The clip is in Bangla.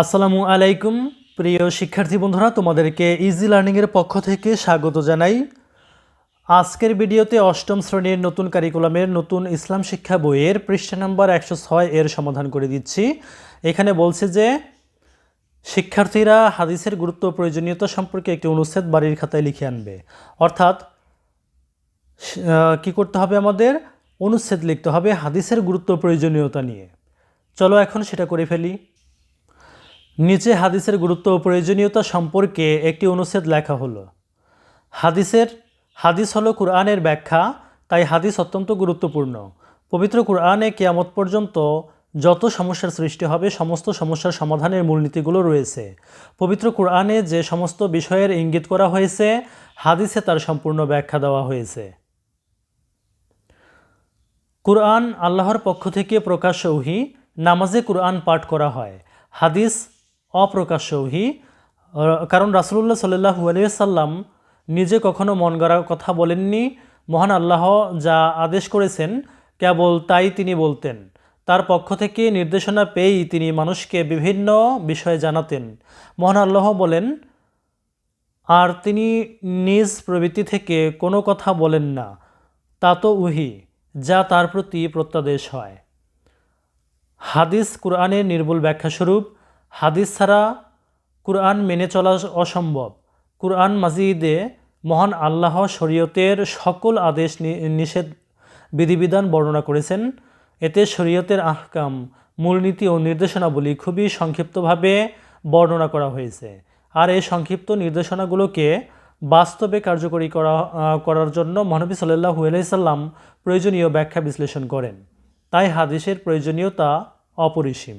আসসালামু আলাইকুম, প্রিয় শিক্ষার্থী বন্ধুরা, তোমাদেরকে ইজি লার্নিংয়ের পক্ষ থেকে স্বাগত জানাই। আজকের ভিডিওতে অষ্টম শ্রেণির নতুন কারিকুলামের নতুন ইসলাম শিক্ষা বইয়ের পৃষ্ঠা নাম্বার একশো ছয় এর সমাধান করে দিচ্ছি। এখানে বলছে যে, শিক্ষার্থীরা হাদিসের গুরুত্ব প্রয়োজনীয়তা সম্পর্কে একটি অনুচ্ছেদ বাড়ির খাতায় লিখে আনবে। অর্থাৎ কি করতে হবে আমাদের? অনুচ্ছেদ লিখতে হবে হাদিসের গুরুত্ব প্রয়োজনীয়তা নিয়ে। চলো এখন সেটা করে ফেলি। নিচে হাদিসের গুরুত্ব ও প্রয়োজনীয়তা সম্পর্কে একটি অনুচ্ছেদ লেখা হলো। হাদিসের, হাদিস হলো কোরআনের ব্যাখ্যা, তাই হাদিস অত্যন্ত গুরুত্বপূর্ণ। পবিত্র কোরআনে কেয়ামত পর্যন্ত যত সমস্যার সৃষ্টি হবে, সমস্ত সমস্যার সমাধানের মূলনীতিগুলো রয়েছে। পবিত্র কোরআনে যে সমস্ত বিষয়ের ইঙ্গিত করা হয়েছে, হাদিসে তার সম্পূর্ণ ব্যাখ্যা দেওয়া হয়েছে। কুরআন আল্লাহর পক্ষ থেকে প্রকাশ্য ওহি, নামাজে কুরআন পাঠ করা হয়। হাদিস অপ্রকাশ্য ওহি আহ, কারণ রাসুলুল্লাহ সাল্লাহু আলিয়াল্লাম নিজে কখনো মন গড়া কথা বলেননি। মহান আল্লাহ যা আদেশ করেছেন কেবল তাই তিনি বলতেন। তার পক্ষ থেকে নির্দেশনা পেয়েই তিনি মানুষকে বিভিন্ন বিষয়ে জানাতেন। মহান আল্লাহ বলেন আর তিনি নিজ প্রবৃত্তি থেকে কোনো কথা বলেন না। তা তো উহি যা তার প্রতি প্রত্যাদেশ হয়। হাদিস কোরআনের নির্ভুল ব্যাখ্যাস্বরূপ হাদিস ছাড়া কোরআন মেনে চলা অসম্ভব। কোরআন মাজিদে মহান আল্লাহ শরীয়তের সকল আদেশ নিষেধ বিধিবিধান বর্ণনা করেছেন। এতে শরীয়তের আহকাম, মূলনীতি ও নির্দেশনাবলী খুবই সংক্ষিপ্তভাবে বর্ণনা করা হয়েছে। আর এই সংক্ষিপ্ত নির্দেশনাগুলোকে বাস্তবে কার্যকরী করা করার জন্য মহানবী সাল্লাহু আলাইসাল্লাম প্রয়োজনীয় ব্যাখ্যা বিশ্লেষণ করেন। তাই হাদিসের প্রয়োজনীয়তা অপরিসীম।